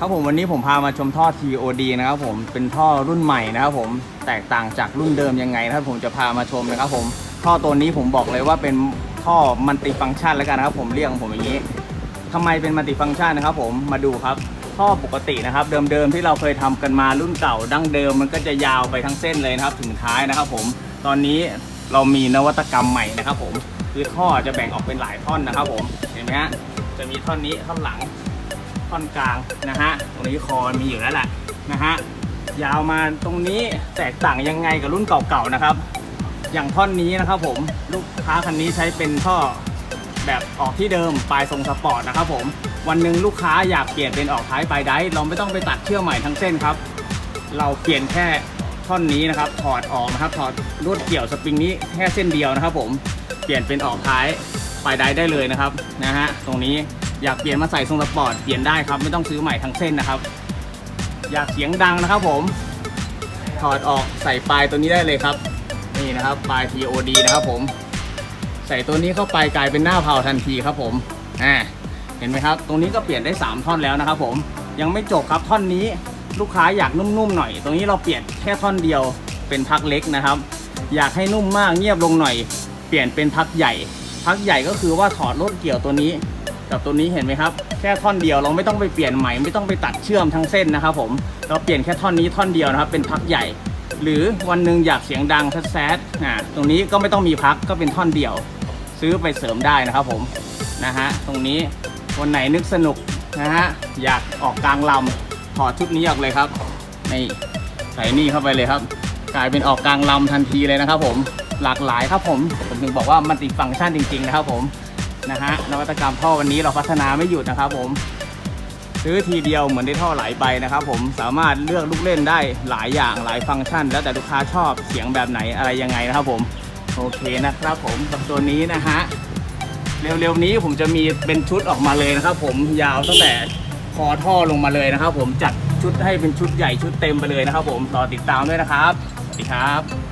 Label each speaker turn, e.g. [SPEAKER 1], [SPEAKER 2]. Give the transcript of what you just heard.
[SPEAKER 1] ครับผมวันนี้ผมพามาชมท่อ TOD นะครับผมเป็นท่อรุ่นใหม่นะครับผมแตกต่างจากรุ่นเดิมยังไงนะครับผมจะพามาชมนะครับผมท่อตัวนี้ผมบอกเลยว่าเป็นท่อมัลติฟังก์ชันแล้วกันนะครับผมเรียกของผมอย่างนี้ทำไมเป็นมัลติฟังก์ชันนะครับผมมาดูครับท่อปกตินะครับเดิมๆที่เราเคยทำกันมารุ่นเก่าดั้งเดิมมันก็จะยาวไปทั้งเส้นเลยนะครับถึงท้ายนะครับ ผมตอนนี้เรามีนวัตกรรมใหม่นะครับ ผมคือท่อจะแบ่งออกเป็นหลายท่อนนะครับ ผมเห็นไหมฮะจะมีท่อนนี้ท่อนหลัง ท่อนกลางนะฮะตรงนี้คอมีอยู่แล้วแหละนะฮะยาวมาตรงนี้แตกต่างยังไงกับรุ่นเก่าๆนะครับ อย่างท่อนนี้นะครับผมลูกค้าคันนี้ใช้เป็นท่อแบบออกที่เดิมปลายทรงสปอร์ตนะครับผมวันหนึ่งลูกค้าอยากเปลี่ยนเป็นออกท้ายปลายไดร์เราไม่ต้องไปตัดเชือกใหม่ทั้งเส้นครับ เราเปลี่ยนแค่ท่อนนี้นะครับถอดออกนะครับถอดลวดเกี่ยวสปริงนี้แค่เส้นเดียวนะครับ ผมเปลี่ยนเป็นออกท้ายปลายไดร์ได้เลยนะครับนะฮะตรงนี้ อยากเปลี่ยนมาใส่ทรงสปอร์ตเปลี่ยนได้ครับไม่ต้องซื้อใหม่ทั้งเส้นนะครับ อยากเสียงดังนะครับผม ถอดออกใส่ปลายตัวนี้ได้เลยครับ นี่นะครับปลาย TOD นะครับผม ใส่ตัวนี้เข้าไปกลายเป็นหน้าเผาทันทีครับผมอ่าเห็นไหมครับ ตรงนี้ก็เปลี่ยนได้ 3 ท่อนแล้วนะครับ ผมยังไม่จบครับท่อนนี้ลูกค้าอยากนุ่มๆหน่อย ตรงนี้เราเปลี่ยนแค่ท่อนเดียวเป็นพักเล็กนะครับ อยากให้นุ่มมากเงียบลงหน่อย เปลี่ยนเป็นพักใหญ่ พักใหญ่ก็คือว่าถอดรถเกี่ยวตัวนี้ กับตัวนี้เห็นไหมครับ แค่ท่อนเดียวเราไม่ต้องไปเปลี่ยนใหม่ไม่ต้องไปตัดเชื่อมทั้งเส้นนะครับผมเราเปลี่ยนแค่ท่อนนี้ท่อนเดียวนะครับ เป็นพักใหญ่ หรือวันหนึ่งอยากเสียงดังแซดๆอ่าตรงนี้ก็ไม่ต้องมีพักก็เป็นท่อนเดียว ซื้อไปเสริมได้นะครับผมนะฮะตรงนี้วันไหนนึกสนุกนะฮะอยากออกกลางลำถอดชุดนี้ออกเลยครับนี่ใส่นี่เข้าไปเลยครับ กลายเป็นออกกลางลำทันทีเลยนะครับผมหลากหลายครับผมผมถึงบอกว่ามันติดฟังก์ชันจริง ๆ นะครับผม นะฮะนวัตกรรมท่อวันนี้เราพัฒนาไม่หยุดนะครับผมซื้อทีเดียวเหมือนได้ท่อหลายใบนะครับผมสามารถเลือกลูกเล่นได้หลายอย่างหลายฟังก์ชัน แล้วแต่ลูกค้าชอบเสียงแบบไหนอะไรยังไงนะครับผมโอเคนะครับผมกับตัวนี้นะฮะเร็วๆนี้ผมจะมีเป็นชุดออกมาเลยนะครับ ผมยาวตั้งแต่คอท่อลงมาเลยนะครับ ผมจัดชุดให้เป็นชุดใหญ่ชุดเต็มไปเลยนะครับ ผมต่อติดตามด้วยนะครับสวัสดีครับ